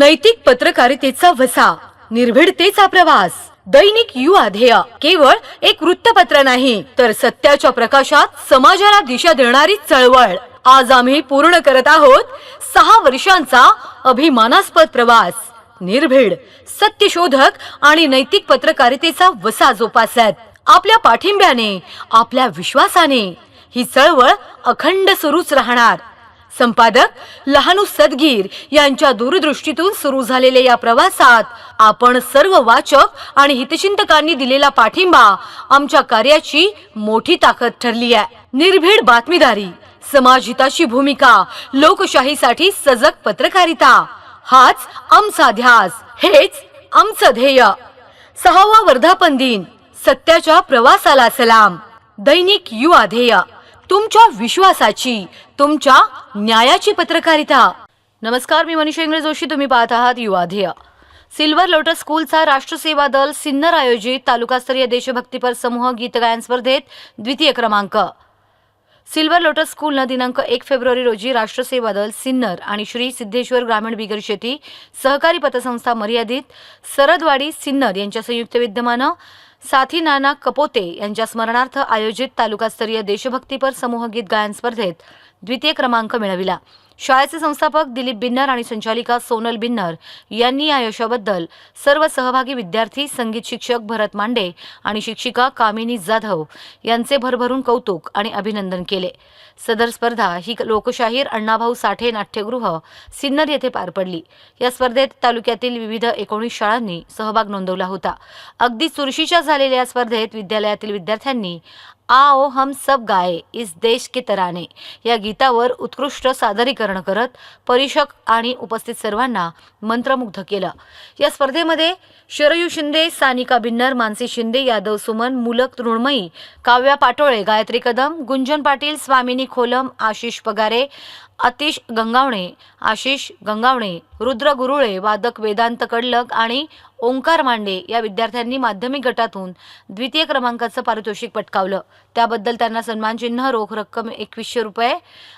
नैतिक पत्रकारितेचा वसा निर्भीडतेचा प्रवास दैनिक युवा ध्येय केवळ एक वृत्तपत्र नाही तर सत्याच्या प्रकाशात समाजाला दिशा देणारी चळवळ. आज आम्ही पूर्ण करत आहोत सहा वर्षांचा अभिमानास्पद प्रवास. निर्भीड सत्यशोधक आणि नैतिक पत्रकारितेचा वसा जोपासत आपल्या पाठिंब्याने आपल्या विश्वासाने ही चळवळ अखंड सुरूच राहणार. संपादक लहानू सदगीर यांच्या दूरदृष्टीतून सुरू झालेल्या या प्रवासात आपण सर्व वाचक आणि हितचिंतकांनी दिलेला पाठिंबा आमच्या कार्याची मोठी ताकद ठरली आहे. निर्भीड बातमीदारी समाजहिताची भूमिका लोकशाहीसाठी सजग पत्रकारिता हाच आमचा ध्यास हेच आमचं ध्येय. सहावा वर्धापन दिन सत्याच्या प्रवासाला सलाम दैनिक युवा ध्येय. तुमच्या विश्वासाची तुमच्या न्यायाची पत्रकारिता. नमस्कार मी मनीषा इंग्रज जोशी तुम्ही पाहत आहात युवा ध्येय. सिल्वर लोटस स्कूलचा राष्ट्रसेवा दल सिन्नर आयोजित तालुकास्तरीय देशभक्तीपर समूह गीतगायन स्पर्धेत द्वितीय क्रमांक. सिल्वर लोटस स्कूलनं दिनांक एक फेब्रुवारी रोजी राष्ट्रसेवा दल सिन्नर आणि श्री सिद्धेश्वर ग्रामीण बिगर शेती सहकारी पतसंस्था मर्यादित सरदवाडी सिन्नर यांच्या संयुक्त विद्यमानं साथी नाना कपोते यांच्या स्मरणार्थ आयोजित तालुकास्तरीय देशभक्तीपर समूह गीत गायन स्पर्धेत द्वितीय क्रमांक मिळविला. शाळेचे संस्थापक दिलीप बिन्नर आणि संचालिका सोनल बिन्नर यांनी या यशाबद्दल सर्व सहभागी विद्यार्थी संगीत शिक्षक भरत मांडे आणि शिक्षिका कामिनी जाधव यांचे भरभरून कौतुक आणि अभिनंदन केले. सदर स्पर्धा ही लोकशाहीर अण्णाभाऊ साठे नाट्यगृह सिन्नर येथे पार पडली. या स्पर्धेत तालुक्यातील विविध एकोणीस शाळांनी सहभाग नोंदवला होता. अगदी चुरशीच्या झालेल्या या स्पर्धेत विद्यालयातील विद्यार्थ्यांनी आओ हम सब गाये इस देश के तराने. या गीतावर उत्कृष्ट सादरीकरण करत परीक्षक आणि उपस्थित सर्वांना मंत्रमुग्ध केलं. या स्पर्धेमध्ये शरयू शिंदे सानिका बिन्नर मानसी शिंदे यादव सुमन मुलक तृणमयी काव्या पाटोळे गायत्री कदम गुंजन पाटील स्वामिनी खोलम आशिष पगारे आतिश गंगावणे आशिष गंगावणे रुद्र गुरुळे वादक वेदांत कडलक आणि ओंकार मांडे या विद्यार्थ्यांनी माध्यमिक गटातून द्वितीय क्रमांकाचं पारितोषिक पटकावलं. त्याबद्दल त्यांना सन्मानचिन्ह रोख रक्कम एकवीसशे रुपये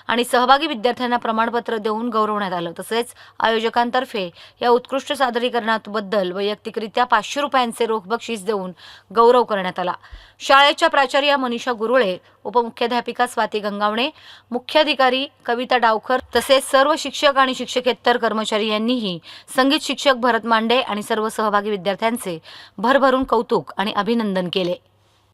आणि सहभागी विद्यार्थ्यांना प्रमाणपत्र देऊन गौरवण्यात आलं. तसेच आयोजकांतर्फे या उत्कृष्ट सादरीकरणाबद्दल वैयक्तिकरित्या पाचशे रुपयांचे रोख बक्षीस देऊन गौरव करण्यात आला. शाळेच्या प्राचार्या मनीषा गुरुळे उपमुख्याध्यापिका स्वाती गंगावणे मुख्याधिकारी कविता डावकर तसेच सर्व शिक्षक आणि शिक्षकेतर कर्मचारी यांनीही संगीत शिक्षक भरत मांडे आणि सर्व सहभागी विद्यार्थ्यांचे भरभरून कौतुक आणि अभिनंदन केले.